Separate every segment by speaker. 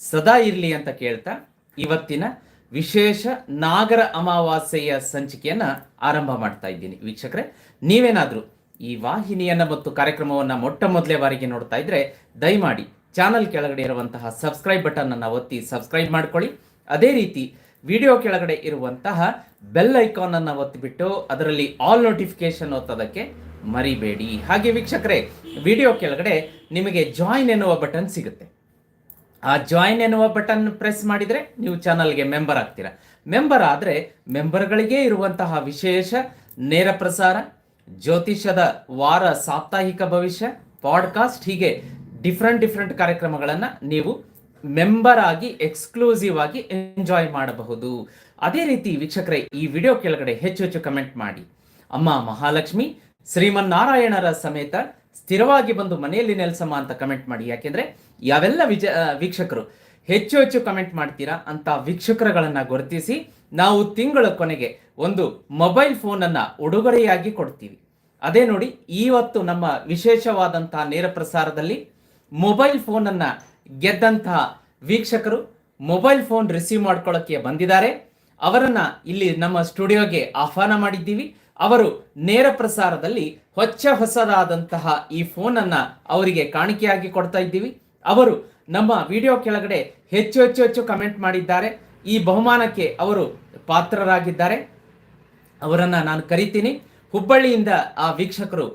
Speaker 1: ಸದಾ ಇರಲಿ ಅಂತ ಕೇಳ್ತಾ ಇವತ್ತಿನ ವಿಶೇಷ ನಾಗರ ಅಮಾವಾಸ್ಯೆಯ ಸಂಚಿಕೆಯನ್ನ ಆರಂಭ ಮಾಡ್ತಾ ಇದ್ದೀನಿ. ವೀಕ್ಷಕರೆ, ನೀವೇನಾದರೂ ಈ ವಾಹಿನಿಯನ್ನ ಮತ್ತು ಕಾರ್ಯಕ್ರಮವನ್ನ ಮೊಟ್ಟ ಮೊದಲೇ ಬಾರಿಗೆ ನೋಡ್ತಾ ಇದ್ರೆ ದಯಮಾಡಿ ಚಾನಲ್ ಕೆಳಗಡೆ ಇರುವಂತಹ ಸಬ್ಸ್ಕ್ರೈಬ್ ಬಟನ್ ಒತ್ತಿ ಸಬ್ಸ್ಕ್ರೈಬ್ ಮಾಡ್ಕೊಳ್ಳಿ. ಅದೇ ರೀತಿ ವಿಡಿಯೋ ಕೆಳಗಡೆ ಇರುವಂತಹ ಬೆಲ್ ಐಕಾನ್ ಅನ್ನ ಒತ್ತಿಬಿಟ್ಟು ಅದರಲ್ಲಿ ಆಲ್ ನೋಟಿಫಿಕೇಶನ್ ಒತ್ತೋದಕ್ಕೆ ಮರಿಬೇಡಿ. ಹಾಗೆ ವೀಕ್ಷಕರೇ, ವಿಡಿಯೋ ಕೆಳಗಡೆ ನಿಮಗೆ ಜಾಯಿನ್ ಎನ್ನುವ ಬಟನ್ ಸಿಗುತ್ತೆ. ಆ ಜಾಯಿನ್ ಎನ್ನುವ ಬಟನ್ ಪ್ರೆಸ್ ಮಾಡಿದ್ರೆ ನೀವು ಚಾನಲ್ಗೆ ಮೆಂಬರ್ ಆಗ್ತೀರಾ. ಮೆಂಬರ್ ಆದರೆ ಮೆಂಬರ್ಗಳಿಗೆ ಇರುವಂತಹ ವಿಶೇಷ ನೇರ ಪ್ರಸಾರ ಜ್ಯೋತಿಷದ ವಾರ ಸಾಪ್ತಾಹಿಕ ಭವಿಷ್ಯ ಪಾಡ್ಕಾಸ್ಟ್ ಹೀಗೆ ಡಿಫ್ರೆಂಟ್ ಡಿಫ್ರೆಂಟ್ ಕಾರ್ಯಕ್ರಮಗಳನ್ನು ನೀವು ಮೆಂಬರ್ ಆಗಿ ಎಕ್ಸ್ಕ್ಲೂಸಿವ್ ಆಗಿ ಎಂಜಾಯ್ ಮಾಡಬಹುದು. ಅದೇ ರೀತಿ ವೀಕ್ಷಕರೇ, ಈ ವಿಡಿಯೋ ಕೆಳಗಡೆ ಹೆಚ್ಚು ಹೆಚ್ಚು ಕಮೆಂಟ್ ಮಾಡಿ. ಅಮ್ಮ ಮಹಾಲಕ್ಷ್ಮಿ, ಶ್ರೀಮನ್ನಾರಾಯಣರ ಸಮೇತ ಸ್ಥಿರವಾಗಿ ಬಂದು ಮನೆಯಲ್ಲಿ ನೆಲೆಸಮ್ಮ ಅಂತ ಕಮೆಂಟ್ ಮಾಡಿ. ಯಾಕೆಂದ್ರೆ ಯಾವೆಲ್ಲ ವಿಜ ವೀಕ್ಷಕರು ಹೆಚ್ಚು ಹೆಚ್ಚು ಕಮೆಂಟ್ ಮಾಡ್ತೀರಾ ಅಂತ ವೀಕ್ಷಕರಗಳನ್ನು ಗುರುತಿಸಿ ನಾವು ತಿಂಗಳ ಕೊನೆಗೆ ಒಂದು ಮೊಬೈಲ್ ಫೋನನ್ನು ಉಡುಗೊರೆಯಾಗಿ ಕೊಡ್ತೀವಿ. ಅದೇ ನೋಡಿ ಇವತ್ತು ನಮ್ಮ ವಿಶೇಷವಾದಂತಹ ನೇರ ಪ್ರಸಾರದಲ್ಲಿ ಮೊಬೈಲ್ ಫೋನ್ ಅನ್ನ ಗೆದ್ದಂತಹ ವೀಕ್ಷಕರು ಮೊಬೈಲ್ ಫೋನ್ ರಿಸೀವ್ ಮಾಡ್ಕೊಳ್ಳೋಕ್ಕೆ ಬಂದಿದ್ದಾರೆ. ಅವರನ್ನು ಇಲ್ಲಿ ನಮ್ಮ ಸ್ಟುಡಿಯೋಗೆ ಆಹ್ವಾನ ಮಾಡಿದ್ದೀವಿ. ಅವರು ನೇರ ಪ್ರಸಾರದಲ್ಲಿ ಹೊಚ್ಚ ಹೊಸದಾದಂತಹ ಈ ಫೋನ್ ಅನ್ನ ಅವರಿಗೆ ಕಾಣಿಕೆಯಾಗಿ ಕೊಡ್ತಾ ಇದ್ದೀವಿ. ಅವರು ನಮ್ಮ ವಿಡಿಯೋ ಕೆಳಗಡೆ ಹೆಚ್ಚು ಹೆಚ್ಚು ಹೆಚ್ಚು ಕಮೆಂಟ್ ಮಾಡಿದ್ದಾರೆ. ಈ ಬಹುಮಾನಕ್ಕೆ ಅವರು ಪಾತ್ರರಾಗಿದ್ದಾರೆ. ಅವರನ್ನು ನಾನು ಕರಿತೀನಿ. ಹುಬ್ಬಳ್ಳಿಯಿಂದ ಆ ವೀಕ್ಷಕರು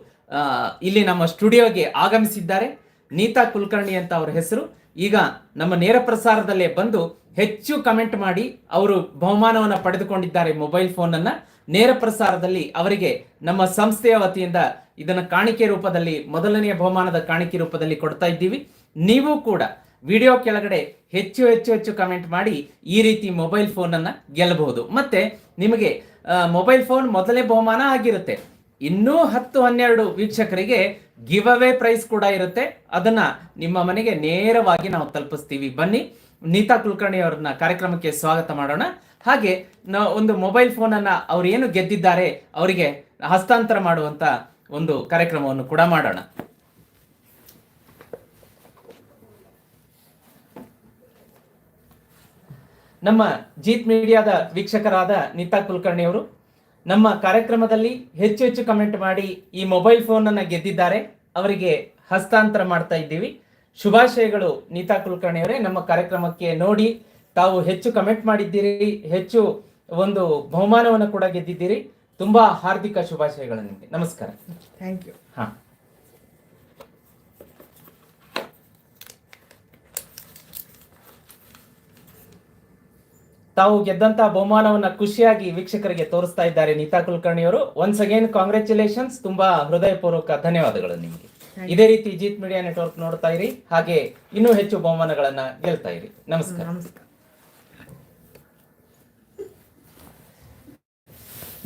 Speaker 1: ಇಲ್ಲಿ ನಮ್ಮ ಸ್ಟುಡಿಯೋಗೆ ಆಗಮಿಸಿದ್ದಾರೆ. ನೀತಾ ಕುಲಕರ್ಣಿ ಅಂತ ಅವರ ಹೆಸರು. ಈಗ ನಮ್ಮ ನೇರ ಪ್ರಸಾರದಲ್ಲೇ ಬಂದು ಹೆಚ್ಚು ಕಮೆಂಟ್ ಮಾಡಿ ಅವರು ಬಹುಮಾನವನ್ನು ಪಡೆದುಕೊಂಡಿದ್ದಾರೆ ಮೊಬೈಲ್ ಫೋನ್ ಅನ್ನ. ನೇರ ಪ್ರಸಾರದಲ್ಲಿ ಅವರಿಗೆ ನಮ್ಮ ಸಂಸ್ಥೆಯ ವತಿಯಿಂದ ಇದನ್ನ ಕಾಣಿಕೆ ರೂಪದಲ್ಲಿ, ಮೊದಲನೆಯ ಬಹುಮಾನದ ಕಾಣಿಕೆ ರೂಪದಲ್ಲಿ ಕೊಡ್ತಾ ಇದ್ದೀವಿ. ನೀವು ಕೂಡ ವಿಡಿಯೋ ಕೆಳಗಡೆ ಹೆಚ್ಚು ಹೆಚ್ಚು ಹೆಚ್ಚು ಕಮೆಂಟ್ ಮಾಡಿ ಈ ರೀತಿ ಮೊಬೈಲ್ ಫೋನ್ ಅನ್ನ ಗೆಲ್ಲಬಹುದು. ಮತ್ತೆ ನಿಮಗೆ ಮೊಬೈಲ್ ಫೋನ್ ಮೊದಲನೇ ಬಹುಮಾನ ಆಗಿರುತ್ತೆ. ಇನ್ನೂ ಹತ್ತು ಹನ್ನೆರಡು ವೀಕ್ಷಕರಿಗೆ ಗಿವ್ ಅವೇ ಪ್ರೈಸ್ ಕೂಡ ಇರುತ್ತೆ. ಅದನ್ನ ನಿಮ್ಮ ಮನೆಗೆ ನೇರವಾಗಿ ನಾವು ತಲುಪಿಸ್ತೀವಿ. ಬನ್ನಿ, ನೀತಾ ಕುಲಕರ್ಣಿ ಅವ್ರನ್ನ ಕಾರ್ಯಕ್ರಮಕ್ಕೆ ಸ್ವಾಗತ ಮಾಡೋಣ. ಹಾಗೆ ಒಂದು ಮೊಬೈಲ್ ಫೋನ್ ಅನ್ನ ಅವ್ರು ಏನು ಗೆದ್ದಿದ್ದಾರೆ, ಅವರಿಗೆ ಹಸ್ತಾಂತರ ಮಾಡುವಂತ ಒಂದು ಕಾರ್ಯಕ್ರಮವನ್ನು ಕೂಡ ಮಾಡೋಣ. ನಮ್ಮ ಜೀತ್ ಮೀಡಿಯಾದ ವೀಕ್ಷಕರಾದ ನಿತಾ ಕುಲಕರ್ಣಿ ಅವರು ನಮ್ಮ ಕಾರ್ಯಕ್ರಮದಲ್ಲಿ ಹೆಚ್ಚು ಹೆಚ್ಚು ಕಮೆಂಟ್ ಮಾಡಿ ಈ ಮೊಬೈಲ್ ಫೋನ್ ಅನ್ನ ಗೆದ್ದಿದ್ದಾರೆ. ಅವರಿಗೆ ಹಸ್ತಾಂತರ ಮಾಡ್ತಾ ಇದ್ದೀವಿ. ಶುಭಾಶಯಗಳು ನೀತಾ ಕುಲಕರ್ಣಿ ಅವರೇ. ನಮ್ಮ ಕಾರ್ಯಕ್ರಮಕ್ಕೆ ನೋಡಿ ತಾವು ಹೆಚ್ಚು ಕಮೆಂಟ್ ಮಾಡಿದ್ದೀರಿ. ಹೆಚ್ಚು ಒಂದು ಬಹುಮಾನವನ್ನು ಕೂಡ ಗೆದ್ದಿದ್ದೀರಿ. ತುಂಬಾ ಹಾರ್ದಿಕ ಶುಭಾಶಯಗಳು ನಿಮಗೆ. ನಮಸ್ಕಾರ.
Speaker 2: ಥ್ಯಾಂಕ್ ಯು
Speaker 1: ಹಾ. ತಾವು ಗೆದ್ದಂತ ಬಹುಮಾನವನ್ನ ಖುಷಿಯಾಗಿ ವೀಕ್ಷಕರಿಗೆ ತೋರಿಸ್ತಾ ಇದ್ದಾರೆ ನೀತಾ ಕುಲಕರ್ಣಿ ಅವರು. ಒನ್ಸ್ ಅಗೇನ್ ಕಾಂಗ್ರ್ಯಾಚುಲೇಷನ್ಸ್ ತುಂಬಾ ಹೃದಯಪೂರ್ವಕ ಧನ್ಯವಾದಗಳು ನಿಮಗೆ. ಇದೇ ರೀತಿ ಜೀತ್ ಮೀಡಿಯಾ ನೆಟ್ವರ್ಕ್ ನೋಡ್ತಾ ಇರಿ. ಹಾಗೆ ಇನ್ನೂ ಹೆಚ್ಚು ಬಹುಮಾನಗಳನ್ನ ಗೆಲ್ತಾ ಇರಿ. ನಮಸ್ಕಾರ.
Speaker 2: ನಮಸ್ಕಾರ.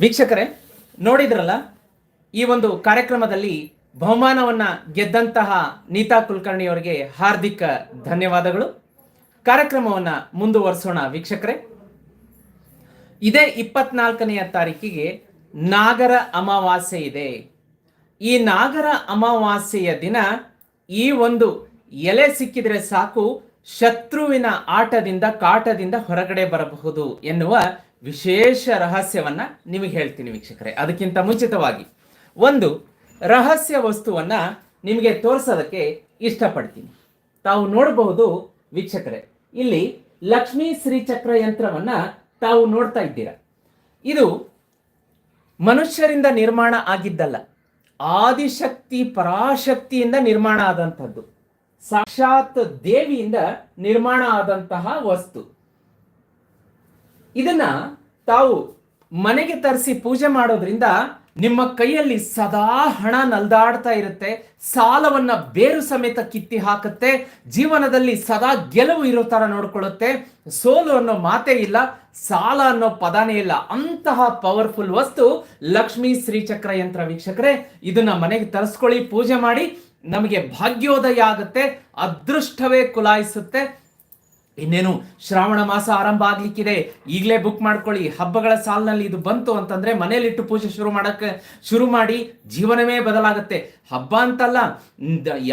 Speaker 1: ವೀಕ್ಷಕರೇ ನೋಡಿದ್ರಲ್ಲ ಈ ಒಂದು ಕಾರ್ಯಕ್ರಮದಲ್ಲಿ ಬಹುಮಾನವನ್ನ ಗೆದ್ದಂತಹ ನೀತಾ ಕುಲಕರ್ಣಿ ಅವರಿಗೆ ಹಾರ್ದಿಕ ಧನ್ಯವಾದಗಳು. ಕಾರ್ಯಕ್ರಮವನ್ನ ಮುಂದುವರಿಸೋಣ ವೀಕ್ಷಕರೇ. ಇದೇ ಇಪ್ಪತ್ನಾಲ್ಕನೆಯ ತಾರೀಕಿಗೆ ನಾಗರ ಅಮಾವಾಸ್ಯೆ ಇದೆ. ಈ ನಾಗರ ಅಮಾವಾಸ್ಯೆಯ ದಿನ ಈ ಒಂದು ಎಲೆ ಸಿಕ್ಕಿದರೆ ಸಾಕು, ಶತ್ರುವಿನ ಆಟದಿಂದ, ಕಾಟದಿಂದ ಹೊರಗಡೆ ಬರಬಹುದು ಎನ್ನುವ ವಿಶೇಷ ರಹಸ್ಯವನ್ನ ನಿಮಗೆ ಹೇಳ್ತೀನಿ ವೀಕ್ಷಕರೇ. ಅದಕ್ಕಿಂತ ಮುಂಚಿತವಾಗಿ ಒಂದು ರಹಸ್ಯ ವಸ್ತುವನ್ನ ನಿಮಗೆ ತೋರಿಸೋದಕ್ಕೆ ಇಷ್ಟಪಡ್ತೀನಿ. ತಾವು ನೋಡಬಹುದು ವೀಕ್ಷಕರೇ, ಇಲ್ಲಿ ಲಕ್ಷ್ಮೀ ಶ್ರೀಚಕ್ರ ಯಂತ್ರವನ್ನ ತಾವು ನೋಡ್ತಾ ಇದ್ದೀರಾ? ಇದು ಮನುಷ್ಯರಿಂದ ನಿರ್ಮಾಣ ಆಗಿದ್ದಲ್ಲ, ಆದಿಶಕ್ತಿ ಪರಾಶಕ್ತಿಯಿಂದ ನಿರ್ಮಾಣ ಆದಂಥದ್ದು, ಸಾಕ್ಷಾತ್ ದೇವಿಯಿಂದ ನಿರ್ಮಾಣ ಆದಂತಹ ವಸ್ತು. ಇದನ್ನ ತಾವು ಮನೆಗೆ ತರಿಸಿ ಪೂಜೆ ಮಾಡೋದ್ರಿಂದ ನಿಮ್ಮ ಕೈಯಲ್ಲಿ ಸದಾ ಹಣ ನಲ್ದಾಡ್ತಾ ಇರುತ್ತೆ, ಸಾಲವನ್ನ ಬೇರು ಸಮೇತ ಕಿತ್ತಿ ಹಾಕುತ್ತೆ, ಜೀವನದಲ್ಲಿ ಸದಾ ಗೆಲುವು ಇರೋ ತರ ನೋಡ್ಕೊಳ್ಳುತ್ತೆ. ಸೋಲು ಅನ್ನೋ ಮಾತೇ ಇಲ್ಲ, ಸಾಲ ಅನ್ನೋ ಪದಾನೇ ಇಲ್ಲ. ಅಂತಹ ಪವರ್ಫುಲ್ ವಸ್ತು ಲಕ್ಷ್ಮೀ ಶ್ರೀಚಕ್ರ ಯಂತ್ರ ವೀಕ್ಷಕರೇ, ಇದನ್ನ ಮನೆಗೆ ತರಿಸ್ಕೊಳ್ಳಿ, ಪೂಜೆ ಮಾಡಿ, ನಮಗೆ ಭಾಗ್ಯೋದಯ ಆಗುತ್ತೆ, ಅದೃಷ್ಟವೇ ಕುಲಾಯಿಸುತ್ತೆ. ಇನ್ನೇನು ಶ್ರಾವಣ ಮಾಸ ಆರಂಭ ಆಗ್ಲಿಕ್ಕಿದೆ. ಈಗಲೇ ಬುಕ್ ಮಾಡ್ಕೊಳ್ಳಿ. ಹಬ್ಬಗಳ ಸಾಲಿನಲ್ಲಿ ಇದು ಬಂತು ಅಂತಂದ್ರೆ ಮನೇಲಿಟ್ಟು ಪೂಜೆ ಶುರು ಮಾಡಕ್ಕೆ ಶುರು ಮಾಡಿ ಜೀವನವೇ ಬದಲಾಗುತ್ತೆ. ಹಬ್ಬ ಅಂತಲ್ಲ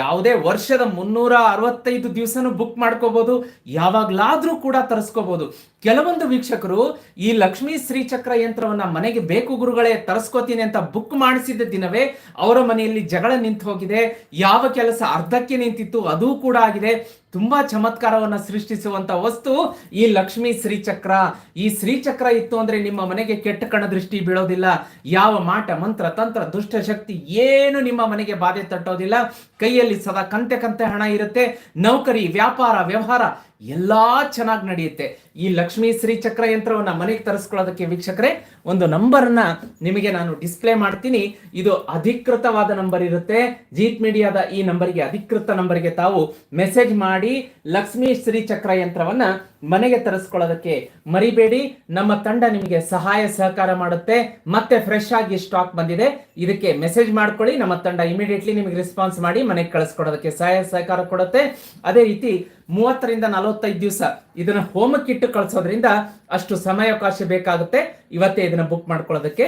Speaker 1: ಯಾವುದೇ ವರ್ಷದ ಮುನ್ನೂರ ಅರವತ್ತೈದು ದಿವಸನೂ ಬುಕ್ ಮಾಡ್ಕೋಬಹುದು ಯಾವಾಗ್ಲಾದ್ರೂ ಕೂಡ ತರಿಸ್ಕೋಬಹುದು ಕೆಲವೊಂದು ವೀಕ್ಷಕರು ಈ ಲಕ್ಷ್ಮೀ ಶ್ರೀಚಕ್ರ ಯಂತ್ರವನ್ನ ಮನೆಗೆ ಬೇಕು ಗುರುಗಳೇ ತರಿಸ್ಕೋತೀನಿ ಅಂತ ಬುಕ್ ಮಾಡಿಸಿದ ದಿನವೇ ಅವರ ಮನೆಯಲ್ಲಿ ಜಗಳ ನಿಂತು ಹೋಗಿದೆ ಯಾವ ಕೆಲಸ ಅರ್ಧಕ್ಕೆ ನಿಂತಿತ್ತು, ಅದೂ ಕೂಡ ಆಗಿದೆ. ತುಂಬಾ ಚಮತ್ಕಾರವನ್ನ ಸೃಷ್ಟಿಸುವಂತ ವಸ್ತು ಈ ಲಕ್ಷ್ಮೀ ಶ್ರೀಚಕ್ರ. ಈ ಶ್ರೀಚಕ್ರ ಇತ್ತು ಅಂದ್ರೆ ನಿಮ್ಮ ಮನೆಗೆ ಕೆಟ್ಟ ಕಣ ದೃಷ್ಟಿ ಬೀಳೋದಿಲ್ಲ. ಯಾವ ಮಾಟ, ಮಂತ್ರ, ತಂತ್ರ, ದುಷ್ಟ ಶಕ್ತಿ ಏನು ನಿಮ್ಮ ಮನೆಗೆ ಬಾಧೆ ತಟ್ಟೋದಿಲ್ಲ. ಕೈಯಲ್ಲಿ ಸದಾ ಕಂತೆ ಕಂತೆ ಹಣ ಇರುತ್ತೆ. ನೌಕರಿ, ವ್ಯಾಪಾರ, ವ್ಯವಹಾರ ಎಲ್ಲಾ ಚೆನ್ನಾಗಿ ನಡೆಯುತ್ತೆ. ಈ ಲಕ್ಷ್ಮೀ ಶ್ರೀ ಚಕ್ರ ಯಂತ್ರವನ್ನ ಮನೆಗೆ ತರಿಸ್ಕೊಳ್ಳೋದಕ್ಕೆ ವೀಕ್ಷಕರೇ, ಒಂದು ನಂಬರ್ನ ನಿಮಗೆ ನಾನು ಡಿಸ್ಪ್ಲೇ ಮಾಡ್ತೀನಿ. ಇದು ಅಧಿಕೃತವಾದ ನಂಬರ್ ಇರುತ್ತೆ. ಜೀತ್ ಮೀಡಿಯಾದ ಈ ನಂಬರ್ಗೆ ಅಧಿಕೃತ ನಂಬರ್ಗೆ ತಾವು ಮೆಸೇಜ್ ಮಾಡಿ ಲಕ್ಷ್ಮೀ ಶ್ರೀ ಚಕ್ರ ಯಂತ್ರವನ್ನ ಮನೆಗೆ ತರಿಸ್ಕೊಳ್ಳೋದಕ್ಕೆ ಮರಿಬೇಡಿ. ನಮ್ಮ ತಂಡ ನಿಮಗೆ ಸಹಾಯ ಸಹಕಾರ ಮಾಡುತ್ತೆ. ಮತ್ತೆ ಫ್ರೆಶ್ ಆಗಿ ಸ್ಟಾಕ್ ಬಂದಿದೆ. ಇದಕ್ಕೆ ಮೆಸೇಜ್ ಮಾಡ್ಕೊಳ್ಳಿ. ನಮ್ಮ ತಂಡ ಇಮಿಡಿಯೇಟ್ಲಿ ನಿಮಗೆ ರೆಸ್ಪಾನ್ಸ್ ಮಾಡಿ ಮನೆಗೆ ಕಳಿಸ್ಕೊಡೋದಕ್ಕೆ ಸಹಾಯ ಸಹಕಾರ ಕೊಡುತ್ತೆ. ಅದೇ ರೀತಿ ಮೂವತ್ತರಿಂದ ನಲವತ್ತೈದು ದಿವಸ ಇದನ್ನ ಹೋಮಕ್ಕಿಟ್ಟು ಕಳಿಸೋದ್ರಿಂದ ಅಷ್ಟು ಸಮಯಾವಕಾಶ ಬೇಕಾಗುತ್ತೆ. ಇವತ್ತೇ ಇದನ್ನ ಬುಕ್ ಮಾಡ್ಕೊಳ್ಳೋದಕ್ಕೆ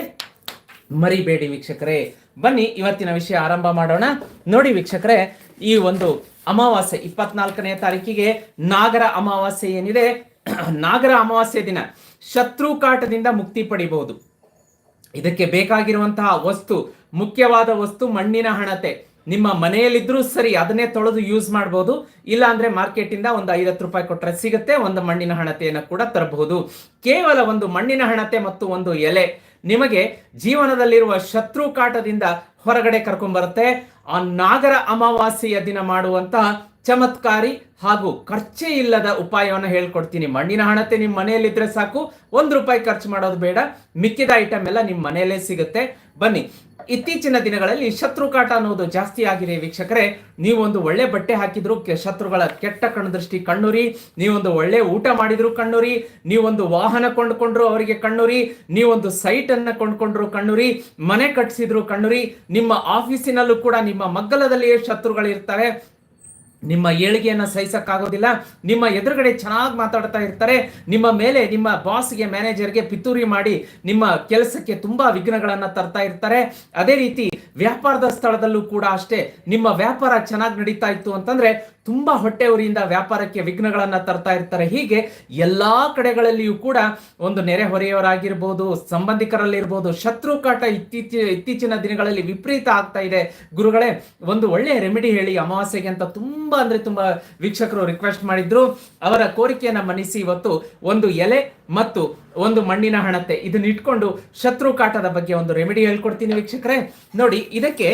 Speaker 1: ಮರಿಬೇಡಿ ವೀಕ್ಷಕರೇ. ಬನ್ನಿ, ಇವತ್ತಿನ ವಿಷಯ ಆರಂಭ ಮಾಡೋಣ. ನೋಡಿ ವೀಕ್ಷಕರೇ, ಈ ಒಂದು ಅಮಾವಾಸ್ಯೆ, ಇಪ್ಪತ್ನಾಲ್ಕನೇ ತಾರೀಕಿಗೆ ನಾಗರ ಅಮಾವಾಸ್ಯೆ ಏನಿದೆ? ನಾಗರ ಅಮಾವಾಸ್ಯೆ ದಿನ. ಶತ್ರು ಕಾಟದಿಂದ ಮುಕ್ತಿ ಪಡಿಬಹುದು ಇದಕ್ಕೆ ಬೇಕಾಗಿರುವಂತಹ ವಸ್ತು, ಮುಖ್ಯವಾದ ವಸ್ತು ಮಣ್ಣಿನ ಹಣತೆ. ನಿಮ್ಮ ಮನೆಯಲ್ಲಿದ್ದರೂ ಸರಿ ಅದನ್ನೇ ತೊಳೆದು ಯೂಸ್ ಮಾಡಬಹುದು ಇಲ್ಲ ಮಾರ್ಕೆಟ್ ಇಂದ ಒಂದು ಐವತ್ತು ರೂಪಾಯಿ ಕೊಟ್ಟರೆ ಸಿಗುತ್ತೆ, ಒಂದು ಮಣ್ಣಿನ ಹಣತೆಯನ್ನು ಕೂಡ ತರಬಹುದು. ಕೇವಲ ಒಂದು ಮಣ್ಣಿನ ಹಣತೆ ಮತ್ತು ಒಂದು ಎಲೆ ನಿಮಗೆ ಜೀವನದಲ್ಲಿರುವ ಶತ್ರು ಕಾಟದಿಂದ ಹೊರಗಡೆ ಕರ್ಕೊಂಡ್ಬರುತ್ತೆ ಆ ನಾಗರ ಅಮಾವಾಸ್ಯೆಯ ದಿನ ಮಾಡುವಂತಹ ಚಮತ್ಕಾರಿ ಹಾಗೂ ಖರ್ಚೇ ಇಲ್ಲದ ಉಪಾಯವನ್ನು ಹೇಳ್ಕೊಡ್ತೀನಿ. ಮಣ್ಣಿನ ಹಣತೆ ನಿಮ್ಮ ಮನೆಯಲ್ಲಿದ್ದರೆ ಸಾಕು. ಒಂದು ರೂಪಾಯಿ ಖರ್ಚು ಮಾಡೋದು ಬೇಡ. ಮಿಕ್ಕಿದ ಐಟಮ್ ಎಲ್ಲ ನಿಮ್ಮ ಮನೆಯಲ್ಲೇ ಸಿಗುತ್ತೆ. ಬನ್ನಿ, ಇತ್ತೀಚಿನ ದಿನಗಳಲ್ಲಿ ಶತ್ರುಕಾಟ ಅನ್ನೋದು ಜಾಸ್ತಿ ಆಗಿದೆ ವೀಕ್ಷಕರೇ. ನೀವೊಂದು ಒಳ್ಳೆ ಬಟ್ಟೆ ಹಾಕಿದ್ರು ಶತ್ರುಗಳ ಕೆಟ್ಟ ಕಣ್ಣುದೃಷ್ಟಿ ಕಣ್ಣುರಿ. ನೀವೊಂದು ಒಳ್ಳೆ ಊಟ ಮಾಡಿದ್ರು ಕಣ್ಣುರಿ. ನೀವೊಂದು ವಾಹನ ಕೊಂಡ್ಕೊಂಡ್ರು ಅವರಿಗೆ ಕಣ್ಣುರಿ. ನೀವೊಂದು ಸೈಟ್ ಅನ್ನ ಕೊಂಡ್ಕೊಂಡ್ರು ಕಣ್ಣುರಿ. ಮನೆ ಕಟ್ಟಿಸಿದ್ರು ಕಣ್ಣುರಿ. ನಿಮ್ಮ ಆಫೀಸಿನಲ್ಲೂ ಕೂಡ ನಿಮ್ಮ ಮಗ್ಗಲದಲ್ಲಿಯೇ ಶತ್ರುಗಳಿರ್ತಾರೆ. ನಿಮ್ಮ ಏಳಿಗೆಯನ್ನು ಸಹಿಸಕ್ಕಾಗೋದಿಲ್ಲ, ನಿಮ್ಮ ಎದುರುಗಡೆ ಚೆನ್ನಾಗಿ ಮಾತಾಡ್ತಾ ಇರ್ತಾರೆ, ನಿಮ್ಮ ಮೇಲೆ ನಿಮ್ಮ ಬಾಸ್ಗೆ ಮ್ಯಾನೇಜರ್ಗೆ ಪಿತೂರಿ ಮಾಡಿ ನಿಮ್ಮ ಕೆಲಸಕ್ಕೆ ತುಂಬಾ ವಿಘ್ನಗಳನ್ನು ತರ್ತಾ ಇರ್ತಾರೆ. ಅದೇ ರೀತಿ ವ್ಯಾಪಾರದ ಸ್ಥಳದಲ್ಲೂ ಕೂಡ ಅಷ್ಟೇ, ನಿಮ್ಮ ವ್ಯಾಪಾರ ಚೆನ್ನಾಗಿ ನಡೀತಾ ಇತ್ತು ಅಂತಂದ್ರೆ ತುಂಬಾ ಹೊಟ್ಟೆ ಉರಿಯಿಂದ ವ್ಯಾಪಾರಕ್ಕೆ ವಿಘ್ನಗಳನ್ನ ತರ್ತಾ ಇರ್ತಾರೆ. ಹೀಗೆ ಎಲ್ಲಾ ಕಡೆಗಳಲ್ಲಿಯೂ ಕೂಡ ಒಂದು ನೆರೆಹೊರೆಯವರಾಗಿರ್ಬೋದು ಸಂಬಂಧಿಕರಲ್ಲಿರ್ಬೋದು ಶತ್ರು ಕಾಟ ಇತ್ತೀಚ, ಇತ್ತೀಚಿನ ದಿನಗಳಲ್ಲಿ ವಿಪರೀತ ಆಗ್ತಾ ಇದೆ. ಗುರುಗಳೇ, ಒಂದು ಒಳ್ಳೆಯ ರೆಮಿಡಿ ಹೇಳಿ ಅಮಾವಾಸ್ಯೆಗೆ ಅಂತ ತುಂಬಾ ಅಂದ್ರೆ ತುಂಬಾ ವೀಕ್ಷಕರು ರಿಕ್ವೆಸ್ಟ್ ಮಾಡಿದ್ರು. ಅವರ ಕೋರಿಕೆಯನ್ನ ಮನಿಸಿ ಇವತ್ತು ಒಂದು ಎಲೆ ಮತ್ತು ಒಂದು ಮಣ್ಣಿನ ಹಣತೆ ಇದನ್ನ ಇಟ್ಕೊಂಡು ಶತ್ರು ಕಾಟದ ಬಗ್ಗೆ ಒಂದು ರೆಮಿಡಿ ಹೇಳ್ಕೊಡ್ತೀನಿ ವೀಕ್ಷಕರೇ. ನೋಡಿ, ಇದಕ್ಕೆ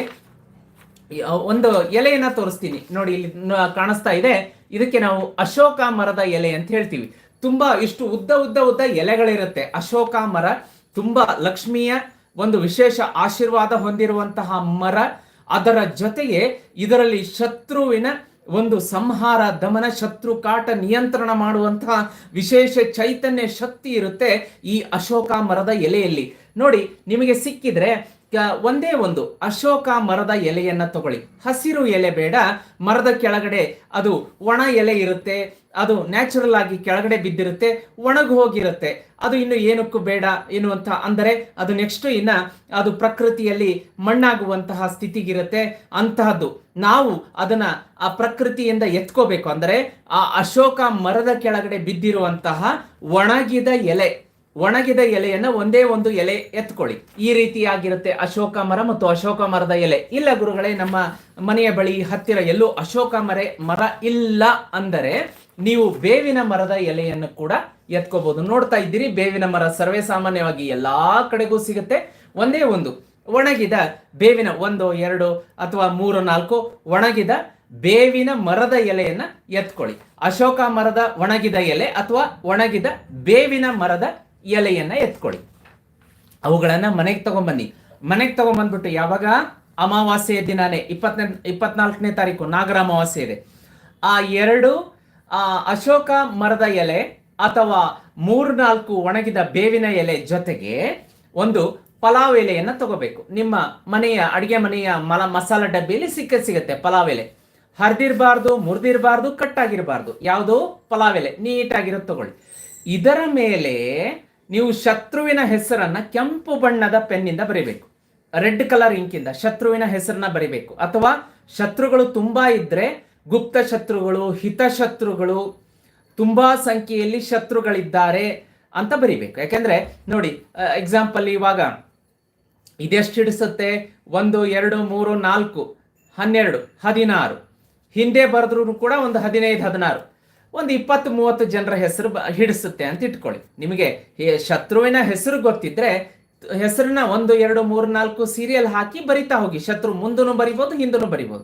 Speaker 1: ಒಂದು ಎಲೆಯನ್ನ ತೋರಿಸ್ತೀನಿ. ನೋಡಿ, ಇಲ್ಲಿ ಕಾಣಿಸ್ತಾ ಇದೆ. ಇದಕ್ಕೆ ನಾವು ಅಶೋಕ ಮರದ ಎಲೆ ಅಂತ ಹೇಳ್ತೀವಿ. ತುಂಬಾ ಇಷ್ಟು ಉದ್ದ ಉದ್ದ ಉದ್ದ ಎಲೆಗಳಿರುತ್ತೆ. ಅಶೋಕ ಮರ ತುಂಬಾ ಲಕ್ಷ್ಮಿಯ, ಒಂದು ವಿಶೇಷ ಆಶೀರ್ವಾದ ಹೊಂದಿರುವಂತಹ ಮರ. ಅದರ ಜೊತೆಗೆ ಇದರಲ್ಲಿ ಶತ್ರುವಿನ ಒಂದು ಸಂಹಾರ, ದಮನ ಶತ್ರು ಕಾಟ ನಿಯಂತ್ರಣ ಮಾಡುವಂತಹ ವಿಶೇಷ ಚೈತನ್ಯ ಶಕ್ತಿ ಇರುತ್ತೆ ಈ ಅಶೋಕ ಮರದ ಎಲೆಯಲ್ಲಿ. ನೋಡಿ, ನಿಮಗೆ ಸಿಕ್ಕಿದ್ರೆ ಒಂದೇ ಒಂದು, ಅಶೋಕ ಮರದ ಎಲೆಯನ್ನ ತಗೊಳ್ಳಿ. ಹಸಿರು ಎಲೆ ಬೇಡ, ಮರದ ಕೆಳಗಡೆ ಅದು ಒಣ ಎಲೆ ಇರುತ್ತೆ, ಅದು ನ್ಯಾಚುರಲ್ ಆಗಿ ಕೆಳಗಡೆ ಬಿದ್ದಿರುತ್ತೆ, ಒಣಗಿ ಹೋಗಿರುತ್ತೆ. ಅದು ಇನ್ನು ಏನಕ್ಕೂ ಬೇಡ ಎನ್ನುವಂಥ, ಅಂದರೆ ಅದು ನೆಕ್ಸ್ಟ್ ಇನ್ನ ಅದು ಪ್ರಕೃತಿಯಲ್ಲಿ ಮಣ್ಣಾಗುವಂತಹ ಸ್ಥಿತಿಗಿರುತ್ತೆ. ಅಂತಹದ್ದು ನಾವು ಅದನ್ನ ಆ ಪ್ರಕೃತಿಯಿಂದ ಎತ್ಕೋಬೇಕು. ಅಂದರೆ ಆ ಅಶೋಕ ಮರದ ಕೆಳಗಡೆ ಬಿದ್ದಿರುವಂತಹ ಒಣಗಿದ ಎಲೆ. ಒಣಗಿದ ಎಲೆಯನ್ನ ಒಂದೇ ಒಂದು ಎಲೆ ಎತ್ಕೊಳ್ಳಿ. ಈ ರೀತಿಯಾಗಿರುತ್ತೆ ಅಶೋಕ ಮರ ಮತ್ತು ಅಶೋಕ ಮರದ ಎಲೆ. ಇಲ್ಲ ಗುರುಗಳೇ, ನಮ್ಮ ಮನೆಯ ಬಳಿ ಹತ್ತಿರ ಎಲ್ಲೂ ಅಶೋಕ ಮರ ಮರ ಇಲ್ಲ ಅಂದರೆ ನೀವು ಬೇವಿನ ಮರದ ಎಲೆಯನ್ನು ಕೂಡ ಎತ್ಕೋಬಹುದು ನೋಡ್ತಾ ಇದ್ದೀರಿ, ಬೇವಿನ ಮರ ಸರ್ವೇ ಸಾಮಾನ್ಯವಾಗಿ ಎಲ್ಲಾ ಕಡೆಗೂ ಸಿಗುತ್ತೆ. ಒಂದೇ ಒಂದು, ಒಣಗಿದ ಬೇವಿನ ಒಂದು, ಎರಡು ಅಥವಾ ಮೂರು, ನಾಲ್ಕು, ಒಣಗಿದ ಬೇವಿನ ಮರದ ಎಲೆಯನ್ನ ಎತ್ಕೊಳ್ಳಿ. ಅಶೋಕ ಮರದ ಒಣಗಿದ ಎಲೆ ಅಥವಾ ಒಣಗಿದ ಬೇವಿನ ಮರದ ಎಲೆಯನ್ನ ಎತ್ಕೊಳ್ಳಿ. ಅವುಗಳನ್ನು ಮನೆಗೆ ತಗೊಂಬನ್ನಿ. ಮನೆಗೆ ತಗೊಂಬಂದ್ಬಿಟ್ಟು ಯಾವಾಗ? ಅಮಾವಾಸ್ಯೆಯ ದಿನಾನೇ ಇಪ್ಪತ್ತನೇ ಇಪ್ಪತ್ನಾಲ್ಕನೇ ತಾರೀಕು, ನಾಗರ ಅಮಾವಾಸ್ಯೆ ಇದೆ ಆ ಎರಡು ಅಶೋಕ ಮರದ ಎಲೆ ಅಥವಾ ಮೂರ್ನಾಲ್ಕು ಒಣಗಿದ ಬೇವಿನ ಎಲೆ ಜೊತೆಗೆ ಒಂದು ಪಲಾವ್ ಎಲೆಯನ್ನು ತಗೋಬೇಕು. ನಿಮ್ಮ ಮನೆಯ, ಅಡಿಗೆ ಮನೆಯ ಮಲ, ಮಸಾಲ ಡಬ್ಬಿಯಲ್ಲಿ ಸಿಕ್ಕ, ಸಿಗುತ್ತೆ ಪಲಾವ್ ಎಲೆ. ಹರಿದಿರಬಾರ್ದು, ಮುರಿದಿರಬಾರ್ದು, ಕಟ್ಟಾಗಿರಬಾರ್ದು. ಯಾವುದು? ಪಲಾವ್ ಎಲೆ. ನೀಟಾಗಿರೋದು ತಗೊಳ್ಳಿ. ಇದರ ಮೇಲೆ ನೀವು ಶತ್ರುವಿನ ಹೆಸರನ್ನ ಕೆಂಪು ಬಣ್ಣದ ಪೆನ್ನಿಂದ ಬರೀಬೇಕು. ರೆಡ್ ಕಲರ್ ಇಂಕಿಂದ ಶತ್ರುವಿನ ಹೆಸರನ್ನ ಬರಿಬೇಕು. ಅಥವಾ ಶತ್ರುಗಳು ತುಂಬಾ ಇದ್ರೆ ಗುಪ್ತ ಶತ್ರುಗಳು ಹಿತಶತ್ರುಗಳು ತುಂಬಾ ಸಂಖ್ಯೆಯಲ್ಲಿ ಶತ್ರುಗಳಿದ್ದಾರೆ ಅಂತ ಬರಿಬೇಕು. ಯಾಕೆಂದ್ರೆ ನೋಡಿ ಎಕ್ಸಾಂಪಲ್ ಇವಾಗ ಇದೆಷ್ಟು ಹಿಡಿಸುತ್ತೆ? ಒಂದು, ಎರಡು, ಮೂರು, ನಾಲ್ಕು, ಹನ್ನೆರಡು, ಹದಿನಾರು. ಹಿಂದೆ ಬರೆದ್ರು ಕೂಡ ಒಂದು ಹದಿನೈದು, ಹದಿನಾರು. ಒಂದು ಇಪ್ಪತ್ತು ಮೂವತ್ತು ಜನರ ಹೆಸರು ಹಿಡಿಸುತ್ತೆ ಅಂತ ಇಟ್ಕೊಳ್ಳಿ. ನಿಮಗೆ ಶತ್ರುವಿನ ಹೆಸರು ಗೊತ್ತಿದ್ರೆ ಹೆಸರನ್ನ ಒಂದು, ಎರಡು, ಮೂರು, ನಾಲ್ಕು ಸೀರಿಯಲ್ ಹಾಕಿ ಬರಿತಾ ಹೋಗಿ. ಶತ್ರು ಮುಂದೂ ಬರಿಬೋದು ಹಿಂದೂ ಬರಿಬೋದು.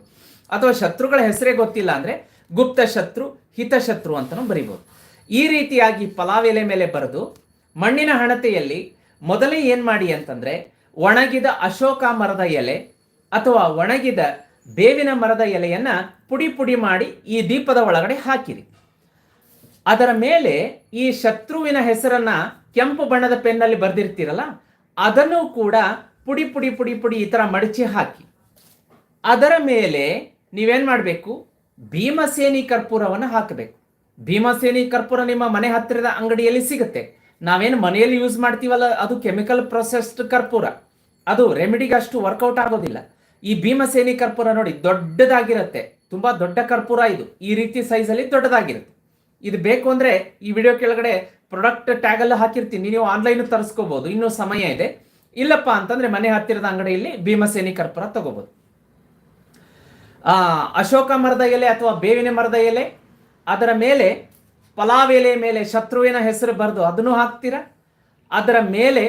Speaker 1: ಅಥವಾ ಶತ್ರುಗಳ ಹೆಸರೇ ಗೊತ್ತಿಲ್ಲ ಅಂದ್ರೆ ಗುಪ್ತ ಶತ್ರು ಹಿತಶತ್ರು ಅಂತಲೂ ಬರಿಬೋದು. ಈ ರೀತಿಯಾಗಿ ಪಲಾವ್ ಎಲೆ ಮೇಲೆ ಬರೆದು ಮಣ್ಣಿನ ಹಣತೆಯಲ್ಲಿ ಮೊದಲೇ ಏನು ಮಾಡಿ ಅಂತಂದ್ರೆ ಒಣಗಿದ ಅಶೋಕ ಮರದ ಎಲೆ ಅಥವಾ ಒಣಗಿದ ಬೇವಿನ ಮರದ ಎಲೆಯನ್ನ ಪುಡಿ ಪುಡಿ ಮಾಡಿ ಈ ದೀಪದ ಒಳಗಡೆ ಹಾಕಿರಿ. ಅದರ ಮೇಲೆ ಈ ಶತ್ರುವಿನ ಹೆಸರನ್ನ ಕೆಂಪು ಬಣ್ಣದ ಪೆನ್ನಲ್ಲಿ ಬರೆದಿರ್ತೀರಲ್ಲ, ಅದನ್ನು ಕೂಡ ಪುಡಿ ಪುಡಿ ಪುಡಿ ಪುಡಿ ಈ ಥರ ಮಡಚಿ ಹಾಕಿ. ಅದರ ಮೇಲೆ ನೀವೇನು ಮಾಡಬೇಕು? ಭೀಮಸೇನಿ ಕರ್ಪೂರವನ್ನು ಹಾಕಬೇಕು. ಭೀಮಸೇನಿ ಕರ್ಪೂರ ನಿಮ್ಮ ಮನೆ ಹತ್ತಿರದ ಅಂಗಡಿಯಲ್ಲಿ ಸಿಗುತ್ತೆ. ನಾವೇನು ಮನೆಯಲ್ಲಿ ಯೂಸ್ ಮಾಡ್ತೀವಲ್ಲ, ಅದು ಕೆಮಿಕಲ್ ಪ್ರೊಸೆಸ್ಡ್ ಕರ್ಪೂರ. ಅದು ರೆಮಿಡಿಗೆ ಅಷ್ಟು ವರ್ಕೌಟ್ ಆಗೋದಿಲ್ಲ. ಈ ಭೀಮಸೇನಿ ಕರ್ಪೂರ ನೋಡಿ ದೊಡ್ಡದಾಗಿರುತ್ತೆ. ತುಂಬಾ ದೊಡ್ಡ ಕರ್ಪೂರ ಇದು. ಈ ರೀತಿ ಸೈಜಲ್ಲಿ ದೊಡ್ಡದಾಗಿರುತ್ತೆ. ಇದು ಬೇಕು ಅಂದ್ರೆ ಈ ವಿಡಿಯೋ ಕೆಳಗಡೆ ಪ್ರಾಡಕ್ಟ್ ಎಲ್ಲ ಹಾಕಿರ್ತೀನಿ. ನೀವು ಆನ್ಲೈನ್ ತರಿಸ್ಕೋಬಹುದು ಇನ್ನೂ ಸಮಯ ಇದೆ. ಇಲ್ಲಪ್ಪ ಅಂತಂದ್ರೆ ಮನೆ ಹತ್ತಿರದ ಅಂಗಡಿಯಲ್ಲಿ ಭೀಮಸೇನಿ ಕರ್ಪೂರ ತಗೋಬಹುದು ಆ, ಅಶೋಕ ಮರದ ಎಲೆ ಅಥವಾ ಬೇವಿನ ಮರದ ಎಲೆ, ಅದರ ಮೇಲೆ ಪಲಾವ್ ಎಲೆ ಮೇಲೆ ಶತ್ರುವಿನ ಹೆಸರು ಬರೆದು ಅದನ್ನು ಹಾಕ್ತೀರ? ಅದರ ಮೇಲೆ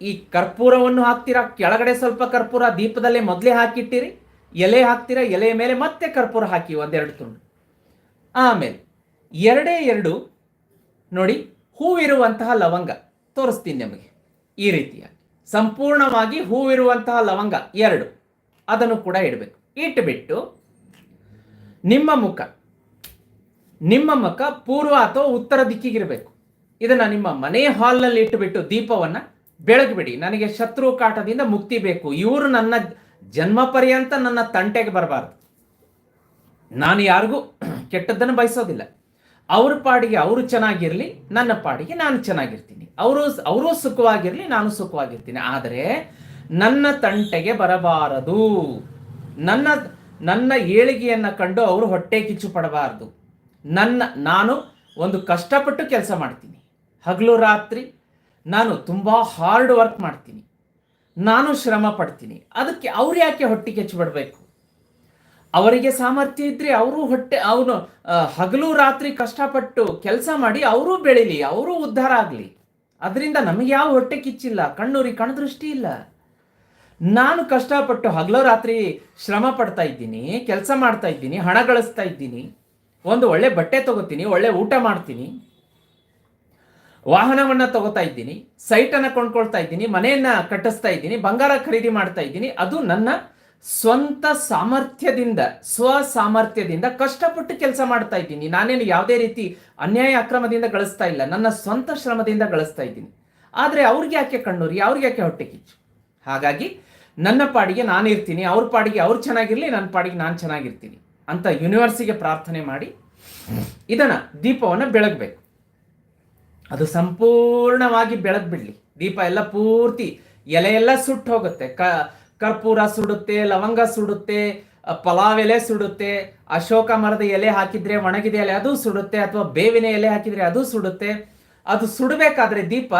Speaker 1: ಈ ಕರ್ಪೂರವನ್ನು ಹಾಕ್ತೀರಾ? ಕೆಳಗಡೆ ಸ್ವಲ್ಪ ಕರ್ಪೂರ, ದೀಪದಲ್ಲೇ ಮೊದಲೇ ಹಾಕಿಟ್ಟಿರಿ. ಎಲೆ ಹಾಕ್ತೀರಾ? ಎಲೆಯ ಮೇಲೆ ಮತ್ತೆ ಕರ್ಪೂರ ಹಾಕಿ ಒಂದೆರಡು ತುಂಡು. ಆಮೇಲೆ ಎರಡೇ ಎರಡು ನೋಡಿ ಹೂವಿರುವಂತಹ ಲವಂಗ ತೋರಿಸ್ತೀನಿ ನಿಮಗೆ. ಈ ರೀತಿಯಾಗಿ. ಸಂಪೂರ್ಣವಾಗಿ ಹೂವಿರುವಂತಹ ಲವಂಗ ಎರಡು. ಅದನ್ನು ಕೂಡ ಇಡಬೇಕು. ಇಟ್ಟುಬಿಟ್ಟು ನಿಮ್ಮ ಮುಖ ನಿಮ್ಮ ಮುಖ ಪೂರ್ವ ಅಥವಾ ಉತ್ತರ ದಿಕ್ಕಿಗಿರಬೇಕು. ಇದನ್ನು ನಿಮ್ಮ ಮನೆ ಹಾಲ್ನಲ್ಲಿ ಇಟ್ಟುಬಿಟ್ಟು ದೀಪವನ್ನು ಬೆಳಗ್ಬಿಡಿ. ನನಗೆ ಶತ್ರು ಕಾಟದಿಂದ ಮುಕ್ತಿ ಬೇಕು. ಇವರು ನನ್ನ ಜನ್ಮ ಪರ್ಯಂತ ನನ್ನ ತಂಟೆಗೆ ಬರಬಾರ್ದು. ನಾನು ಯಾರಿಗೂ ಕೆಟ್ಟದ್ದನ್ನು ಬಯಸೋದಿಲ್ಲ. ಅವ್ರ ಪಾಡಿಗೆ ಅವರು ಚೆನ್ನಾಗಿರಲಿ, ನನ್ನ ಪಾಡಿಗೆ ನಾನು ಚೆನ್ನಾಗಿರ್ತೀನಿ. ಅವರು ಅವರು ಸುಖವಾಗಿರಲಿ, ನಾನು ಸುಖವಾಗಿರ್ತೀನಿ. ಆದರೆ ನನ್ನ ತಂಟೆಗೆ ಬರಬಾರದು. ನನ್ನ ನನ್ನ ಏಳಿಗೆಯನ್ನ ಕಂಡು ಅವರು ಹೊಟ್ಟೆ ಕಿಚ್ಚು ಪಡಬಾರದು. ನನ್ನ, ನಾನು ಒಂದು ಕಷ್ಟಪಟ್ಟು ಕೆಲಸ ಮಾಡ್ತೀನಿ. ಹಗಲು ರಾತ್ರಿ ನಾನು ತುಂಬಾ ಹಾರ್ಡ್ ವರ್ಕ್ ಮಾಡ್ತೀನಿ. ನಾನು ಶ್ರಮ ಪಡ್ತೀನಿ. ಅದಕ್ಕೆ ಅವ್ರು ಯಾಕೆ ಹೊಟ್ಟೆ ಕಿಚ್ಚು ಬಿಡಬೇಕು ಅವರಿಗೆ ಸಾಮರ್ಥ್ಯ ಇದ್ರೆ ಅವರು ಹೊಟ್ಟೆ, ಅವನು ಹಗಲು ರಾತ್ರಿ ಕಷ್ಟಪಟ್ಟು ಕೆಲಸ ಮಾಡಿ ಅವರು ಬೆಳಿಲಿ, ಅವರು ಉದ್ಧಾರ ಆಗಲಿ. ಅದರಿಂದ ನಮಗೆ ಯಾವ ಹೊಟ್ಟೆ ಕಿಚ್ಚಿಲ್ಲ, ಕಣ್ಣೂರಿ ಕಣ್ದೃಷ್ಟಿ ಇಲ್ಲ. ನಾನು ಕಷ್ಟಪಟ್ಟು ಹಗಲು ರಾತ್ರಿ ಶ್ರಮ ಪಡ್ತಾ ಇದ್ದೀನಿ, ಕೆಲಸ ಮಾಡ್ತಾ ಇದ್ದೀನಿ, ಹಣ ಗಳಿಸ್ತಾ ಇದ್ದೀನಿ, ಒಂದು ಒಳ್ಳೆ ಬಟ್ಟೆ ತಗೋತೀನಿ, ಒಳ್ಳೆ ಊಟ ಮಾಡ್ತೀನಿ, ವಾಹನವನ್ನ ತಗೋತಾ ಇದ್ದೀನಿ, ಸೈಟನ್ನ ಕೊಂಡ್ಕೊಳ್ತಾ ಇದ್ದೀನಿ, ಮನೆಯನ್ನ ಕಟ್ಟಿಸ್ತಾ ಇದ್ದೀನಿ, ಬಂಗಾರ ಖರೀದಿ ಮಾಡ್ತಾ ಇದ್ದೀನಿ, ಅದು ನನ್ನ ಸ್ವಂತ ಸಾಮರ್ಥ್ಯದಿಂದ, ಸ್ವ ಸಾಮರ್ಥ್ಯದಿಂದ ಕಷ್ಟಪಟ್ಟು ಕೆಲಸ ಮಾಡ್ತಾ ಇದ್ದೀನಿ. ನಾನೇನು ಯಾವುದೇ ರೀತಿ ಅನ್ಯಾಯ ಅಕ್ರಮದಿಂದ ಗಳಿಸ್ತಾ ಇಲ್ಲ. ನನ್ನ ಸ್ವಂತ ಶ್ರಮದಿಂದ ಗಳಿಸ್ತಾ ಇದ್ದೀನಿ. ಆದರೆ ಅವ್ರಿಗೆ ಯಾಕೆ ಕಣ್ಣೂರಿ? ಅವ್ರಿಗೆ ಯಾಕೆ ಹೊಟ್ಟೆ ಕಿಚ್ಚು? ಹಾಗಾಗಿ ನನ್ನ ಪಾಡಿಗೆ ನಾನು ಇರ್ತೀನಿ. ಅವ್ರ ಪಾಡಿಗೆ ಅವ್ರು ಚೆನ್ನಾಗಿರಲಿ, ನನ್ನ ಪಾಡಿಗೆ ನಾನು ಚೆನ್ನಾಗಿರ್ತೀನಿ ಅಂತ ಯೂನಿವರ್ಸಿಗೆ ಪ್ರಾರ್ಥನೆ ಮಾಡಿ ಇದನ್ನು ದೀಪವನ್ನು ಬೆಳಗಬೇಕು. ಅದು ಸಂಪೂರ್ಣವಾಗಿ ಬೆಳಗ್ಬಿಡ್ಲಿ. ದೀಪ ಎಲ್ಲ ಪೂರ್ತಿ ಎಲೆ ಎಲ್ಲ ಸುಟ್ಟು ಹೋಗುತ್ತೆ. ಕ ಕರ್ಪೂರ ಸುಡುತ್ತೆ, ಲವಂಗ ಸುಡುತ್ತೆ ಪಲಾವ್ ಎಲೆ ಸುಡುತ್ತೆ, ಅಶೋಕ ಮರದ ಎಲೆ ಹಾಕಿದ್ರೆ ಒಣಗಿದ ಎಲೆ ಅದು ಸುಡುತ್ತೆ ಅಥವಾ ಬೇವಿನ ಎಲೆ ಹಾಕಿದ್ರೆ ಅದು ಸುಡುತ್ತೆ. ಅದು ಸುಡಬೇಕಾದ್ರೆ ದೀಪ,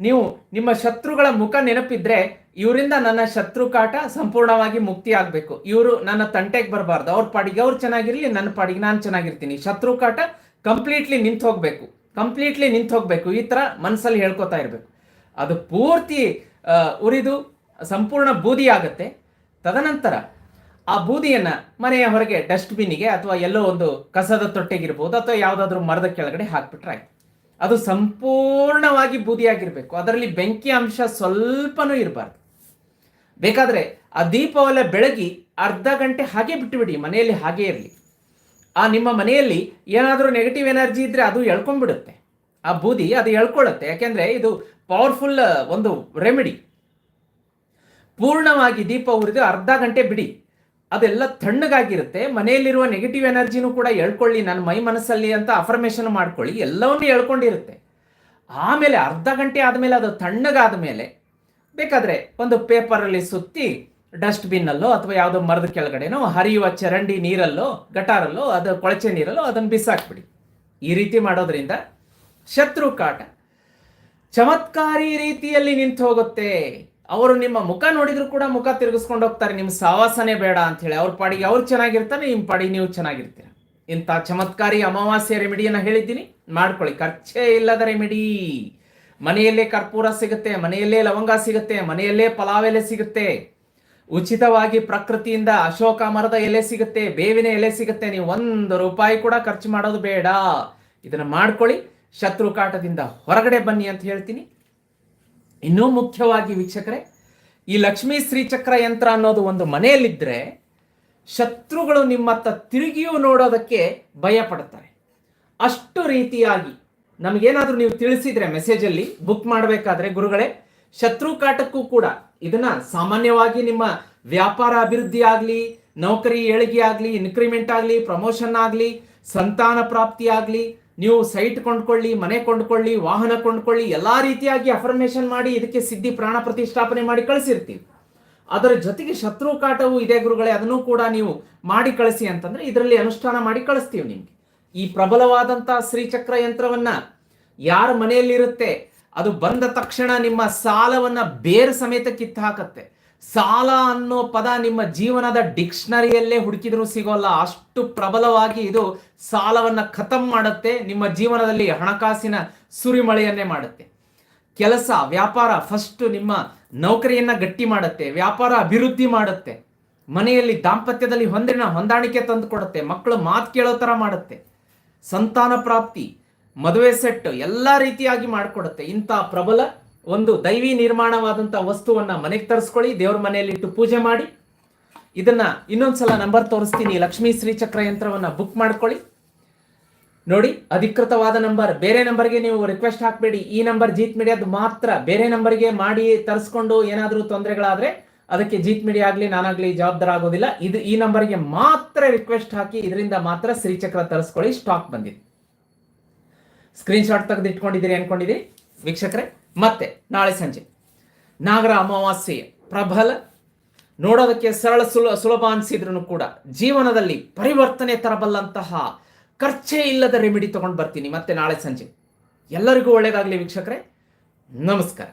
Speaker 1: ನೀವು ನಿಮ್ಮ ಶತ್ರುಗಳ ಮುಖ ನೆನಪಿದ್ರೆ ಇವರಿಂದ ನನ್ನ ಶತ್ರು ಕಾಟ ಸಂಪೂರ್ಣವಾಗಿ ಮುಕ್ತಿ ಆಗಬೇಕು. ಇವರು ನನ್ನ ತಂಟೆಗೆ ಬರಬಾರ್ದು. ಅವ್ರ ಪಾಡಿಗೆ ಅವ್ರು ಚೆನ್ನಾಗಿರಲಿ, ನನ್ನ ಪಾಡಿಗೆ ನಾನು ಚೆನ್ನಾಗಿರ್ತೀನಿ. ಶತ್ರು ಕಾಟ ಕಂಪ್ಲೀಟ್ಲಿ ನಿಂತು ಹೋಗಬೇಕು. ಕಂಪ್ಲೀಟ್ಲಿ ನಿಂತು ಹೋಗಬೇಕು. ಈ ತರ ಮನಸ್ಸಲ್ಲಿ ಹೇಳ್ಕೊತಾ ಇರಬೇಕು. ಅದು ಪೂರ್ತಿ ಉರಿದು ಸಂಪೂರ್ಣ ಬೂದಿ ಆಗುತ್ತೆ. ತದನಂತರ ಆ ಬೂದಿಯನ್ನು ಮನೆಯ ಹೊರಗೆ ಡಸ್ಟ್ಬಿನ್ನಿಗೆ ಅಥವಾ ಎಲ್ಲೋ ಒಂದು ಕಸದ ತೊಟ್ಟೆಗಿರ್ಬೋದು ಅಥವಾ ಯಾವುದಾದ್ರೂ ಮರದ ಕೆಳಗಡೆ ಹಾಕ್ಬಿಟ್ರೆ ಆಯ್ತು. ಅದು ಸಂಪೂರ್ಣವಾಗಿ ಬೂದಿಯಾಗಿರಬೇಕು. ಅದರಲ್ಲಿ ಬೆಂಕಿ ಅಂಶ ಸ್ವಲ್ಪನೂ ಇರಬಾರ್ದು. ಬೇಕಾದರೆ ಆ ದೀಪವೆಲ್ಲ ಬೆಳಗಿ ಅರ್ಧ ಗಂಟೆ ಹಾಗೆ ಬಿಟ್ಟುಬಿಡಿ, ಮನೆಯಲ್ಲಿ ಹಾಗೆ ಇರಲಿ. ಆ ನಿಮ್ಮ ಮನೆಯಲ್ಲಿ ಏನಾದರೂ ನೆಗೆಟಿವ್ ಎನರ್ಜಿ ಇದ್ರೆ ಅದು ಎಳ್ಕೊಂಡ್ಬಿಡುತ್ತೆ. ಆ ಬೂದಿ ಅದು ಎಳ್ಕೊಳ್ಳುತ್ತೆ. ಯಾಕೆಂದರೆ ಇದು ಪವರ್ಫುಲ್ ಒಂದು ರೆಮಿಡಿ ಪೂರ್ಣವಾಗಿ ದೀಪ ಉರಿದು ಅರ್ಧ ಗಂಟೆ ಬಿಡಿ. ಅದೆಲ್ಲ ತಣ್ಣಗಾಗಿರುತ್ತೆ. ಮನೆಯಲ್ಲಿರುವ ನೆಗೆಟಿವ್ ಎನರ್ಜಿನೂ ಕೂಡ ಎಳ್ಕೊಳ್ಳಿ ನನ್ನ ಮೈ ಮನಸ್ಸಲ್ಲಿ ಅಂತ ಅಫರ್ಮೇಷನ್ ಮಾಡ್ಕೊಳ್ಳಿ. ಎಲ್ಲವನ್ನೂ ಎಳ್ಕೊಂಡಿರುತ್ತೆ ಆಮೇಲೆ ಅರ್ಧ ಗಂಟೆ ಆದಮೇಲೆ ಅದು ತಣ್ಣಗಾದ ಮೇಲೆ ಬೇಕಾದ್ರೆ ಒಂದು ಪೇಪರಲ್ಲಿ ಸುತ್ತಿ ಡಸ್ಟ್ಬಿನ್ನಲ್ಲೋ ಅಥವಾ ಯಾವುದೋ ಮರದ ಕೆಳಗಡೆನೋ ಹರಿಯುವ ಚರಂಡಿ ನೀರಲ್ಲೋ, ಗಟಾರಲ್ಲೋ, ಅದು ಕೊಳಚೆ ನೀರಲ್ಲೋ ಅದನ್ನು ಬಿಸಾಕ್ಬಿಡಿ. ಈ ರೀತಿ ಮಾಡೋದ್ರಿಂದ ಶತ್ರು ಕಾಟ ಚಮತ್ಕಾರಿ ರೀತಿಯಲ್ಲಿ ನಿಂತು ಹೋಗುತ್ತೆ. ಅವರು ನಿಮ್ಮ ಮುಖ ನೋಡಿದ್ರು ಕೂಡ ಮುಖ ತಿರುಗಿಸ್ಕೊಂಡು ಹೋಗ್ತಾರೆ ನಿಮ್ಮ ಸಾವಾಸನೆ ಬೇಡ ಅಂತ ಹೇಳಿ. ಅವ್ರ ಪಾಡಿಗೆ ಅವ್ರು ಚೆನ್ನಾಗಿರ್ತಾನೆ ನಿಮ್ಮ ಪಾಡಿಗೆ ನೀವು ಚೆನ್ನಾಗಿರ್ತೀರ. ಇಂಥ ಚಮತ್ಕಾರಿ ಅಮಾವಾಸ್ಯ ರೆಮಿಡಿಯನ್ನು ಹೇಳಿದ್ದೀನಿ. ಮಾಡ್ಕೊಳ್ಳಿ. ಖರ್ಚೇ ಇಲ್ಲದ ರೆಮಿಡಿ. ಮನೆಯಲ್ಲೇ ಕರ್ಪೂರ ಸಿಗುತ್ತೆ, ಮನೆಯಲ್ಲೇ ಲವಂಗ ಸಿಗುತ್ತೆ, ಮನೆಯಲ್ಲೇ ಪಲಾವ್ ಎಲೆ ಸಿಗುತ್ತೆ. ಉಚಿತವಾಗಿ ಪ್ರಕೃತಿಯಿಂದ ಅಶೋಕ ಮರದ ಎಲೆ ಸಿಗುತ್ತೆ, ಬೇವಿನ ಎಲೆ ಸಿಗುತ್ತೆ. ನೀವು ಒಂದು ರೂಪಾಯಿ ಕೂಡ ಖರ್ಚು ಮಾಡೋದು ಬೇಡ. ಇದನ್ನು ಮಾಡ್ಕೊಳ್ಳಿ. ಶತ್ರು ಕಾಟದಿಂದ ಹೊರಗಡೆ ಬನ್ನಿ ಅಂತ ಹೇಳ್ತೀನಿ. ಇನ್ನೂ ಮುಖ್ಯವಾಗಿ ವೀಕ್ಷಕರೇ, ಈ ಲಕ್ಷ್ಮೀ ಶ್ರೀಚಕ್ರ ಯಂತ್ರ ಅನ್ನೋದು ಒಂದು ಮನೆಯಲ್ಲಿದ್ದರೆ ಶತ್ರುಗಳು ನಿಮ್ಮತ್ತ ತಿರುಗಿಯೂ ನೋಡೋದಕ್ಕೆ ಭಯ ಪಡ್ತಾರೆ ಅಷ್ಟು ರೀತಿಯಾಗಿ ನಮಗೇನಾದರೂ ನೀವು ತಿಳಿಸಿದ್ರೆ ಮೆಸೇಜಲ್ಲಿ, ಬುಕ್ ಮಾಡಬೇಕಾದ್ರೆ ಗುರುಗಳೇ, ಶತ್ರು ಕಾಟಕ್ಕೂ ಕೂಡ ಇದನ್ನ ಸಾಮಾನ್ಯವಾಗಿ ನಿಮ್ಮ ವ್ಯಾಪಾರ ಅಭಿವೃದ್ಧಿ ಆಗಲಿ, ನೌಕರಿ ಏಳಿಗೆ ಆಗಲಿ ಇನ್ಕ್ರಿಮೆಂಟ್ ಆಗಲಿ ಪ್ರಮೋಷನ್ ಆಗಲಿ, ಸಂತಾನ ಪ್ರಾಪ್ತಿ ಆಗಲಿ ನೀವು ಸೈಟ್ ಕೊಂಡ್ಕೊಳ್ಳಿ, ಮನೆ ಕೊಂಡ್ಕೊಳ್ಳಿ, ವಾಹನ ಕೊಂಡ್ಕೊಳ್ಳಿ, ಎಲ್ಲಾ ರೀತಿಯಾಗಿ ಅಫರ್ಮೇಷನ್ ಮಾಡಿ ಇದಕ್ಕೆ ಸಿದ್ಧಿ, ಪ್ರಾಣ ಪ್ರತಿಷ್ಠಾಪನೆ ಮಾಡಿ ಕಳಿಸಿರ್ತೀವಿ. ಅದರ ಜೊತೆಗೆ ಶತ್ರು ಕಾಟವು ಇದೆ ಗುರುಗಳೇ, ಅದನ್ನು ಕೂಡ ನೀವು ಮಾಡಿ ಕಳಿಸಿ ಅಂತಂದ್ರೆ ಇದರಲ್ಲಿ ಅನುಷ್ಠಾನ ಮಾಡಿ ಕಳಿಸ್ತೀವಿ ನಿಮ್ಗೆ. ಈ ಪ್ರಬಲವಾದಂತಹ ಶ್ರೀಚಕ್ರ ಯಂತ್ರವನ್ನ ಯಾರ ಮನೆಯಲ್ಲಿರುತ್ತೆ, ಅದು ಬಂದ ತಕ್ಷಣ ನಿಮ್ಮ ಸಾಲವನ್ನ ಬೇರೆ ಸಮೇತ ಕಿತ್ತು ಹಾಕತ್ತೆ. ಸಾಲ ಅನ್ನೋ ಪದ ನಿಮ್ಮ ಜೀವನದ ಡಿಕ್ಷನರಿಯಲ್ಲೇ ಹುಡುಕಿದ್ರು ಸಿಗೋಲ್ಲ. ಅಷ್ಟು ಪ್ರಬಲವಾಗಿ ಇದು ಸಾಲವನ್ನ ಖತಮ್ ಮಾಡುತ್ತೆ, ನಿಮ್ಮ ಜೀವನದಲ್ಲಿ ಹಣಕಾಸಿನ ಸುರಿಮಳೆಯನ್ನೇ ಮಾಡುತ್ತೆ. ಕೆಲಸ, ವ್ಯಾಪಾರ ಫಸ್ಟ್ ನಿಮ್ಮ ನೌಕರಿಯನ್ನ ಗಟ್ಟಿ ಮಾಡುತ್ತೆ, ವ್ಯಾಪಾರ ಅಭಿವೃದ್ಧಿ ಮಾಡುತ್ತೆ. ಮನೆಯಲ್ಲಿ ದಾಂಪತ್ಯದಲ್ಲಿ ಹೊಂದಿನ ಹೊಂದಾಣಿಕೆ ತಂದು ಕೊಡುತ್ತೆ ಮಕ್ಕಳು ಮಾತು ಕೇಳೋ ಥರ ಮಾಡುತ್ತೆ. ಸಂತಾನ ಪ್ರಾಪ್ತಿ, ಮದುವೆ ಸೆಟ್ ಎಲ್ಲ ರೀತಿಯಾಗಿ ಮಾಡಿಕೊಡುತ್ತೆ. ಇಂಥ ಪ್ರಬಲ ಒಂದು ದೈವಿ ನಿರ್ಮಾಣವಾದಂಥ ವಸ್ತುವನ್ನ ಮನೆಗೆ ತರಿಸ್ಕೊಳ್ಳಿ, ದೇವ್ರ ಮನೆಯಲ್ಲಿ ಇಟ್ಟು ಪೂಜೆ ಮಾಡಿ. ಇದನ್ನ ಇನ್ನೊಂದ್ಸಲ ನಂಬರ್ ತೋರಿಸ್ತೀನಿ, ಲಕ್ಷ್ಮೀ ಶ್ರೀಚಕ್ರ ಯಂತ್ರವನ್ನ ಬುಕ್ ಮಾಡ್ಕೊಳ್ಳಿ. ನೋಡಿ, ಅಧಿಕೃತವಾದ ನಂಬರ್, ಬೇರೆ ನಂಬರ್ಗೆ ನೀವು ರಿಕ್ವೆಸ್ಟ್ ಹಾಕಬೇಡಿ. ಈ ನಂಬರ್ ಜೀತ್ ಮೀಡಿಯಾದ ಮಾತ್ರ ಬೇರೆ ನಂಬರ್ಗೆ ಮಾಡಿ ತರಿಸ್ಕೊಂಡು ಏನಾದರೂ ತೊಂದರೆಗಳಾದ್ರೆ ಅದಕ್ಕೆ ಜೀತ್ ಮೀಡಿಯಾ ಆಗಲಿ, ನಾನಾಗ್ಲಿ ಜವಾಬ್ದಾರ ಆಗೋದಿಲ್ಲ ಇದು ಈ ನಂಬರ್ಗೆ ಮಾತ್ರ ರಿಕ್ವೆಸ್ಟ್ ಹಾಕಿ, ಇದರಿಂದ ಮಾತ್ರ ಶ್ರೀಚಕ್ರ ತರಿಸ್ಕೊಳ್ಳಿ ಸ್ಟಾಕ್ ಬಂದಿದೆ. ಸ್ಕ್ರೀನ್ಶಾಟ್ ತೆಗೆದಿಟ್ಕೊಂಡಿದ್ದೀರಿ ಅನ್ಕೊಂಡಿದ್ದೀರಿ, ವೀಕ್ಷಕರೇ. ಮತ್ತೆ ನಾಳೆ ಸಂಜೆ. ನಾಗರ ಅಮಾವಾಸ್ಯೆಯ ಪ್ರಬಲ, ನೋಡೋದಕ್ಕೆ ಸರಳ ಸುಲ, ಸುಲಭ ಅನಿಸಿದ್ರು ಕೂಡ ಜೀವನದಲ್ಲಿ ಪರಿವರ್ತನೆ ತರಬಲ್ಲಂತಹ ಖರ್ಚೇ ಇಲ್ಲದ ರೆಮಿಡಿ ತಗೊಂಡು ಬರ್ತೀನಿ. ಮತ್ತೆ ನಾಳೆ ಸಂಜೆ. ಎಲ್ಲರಿಗೂ ಒಳ್ಳೆಯದಾಗಲಿ ವೀಕ್ಷಕರೇ. ನಮಸ್ಕಾರ.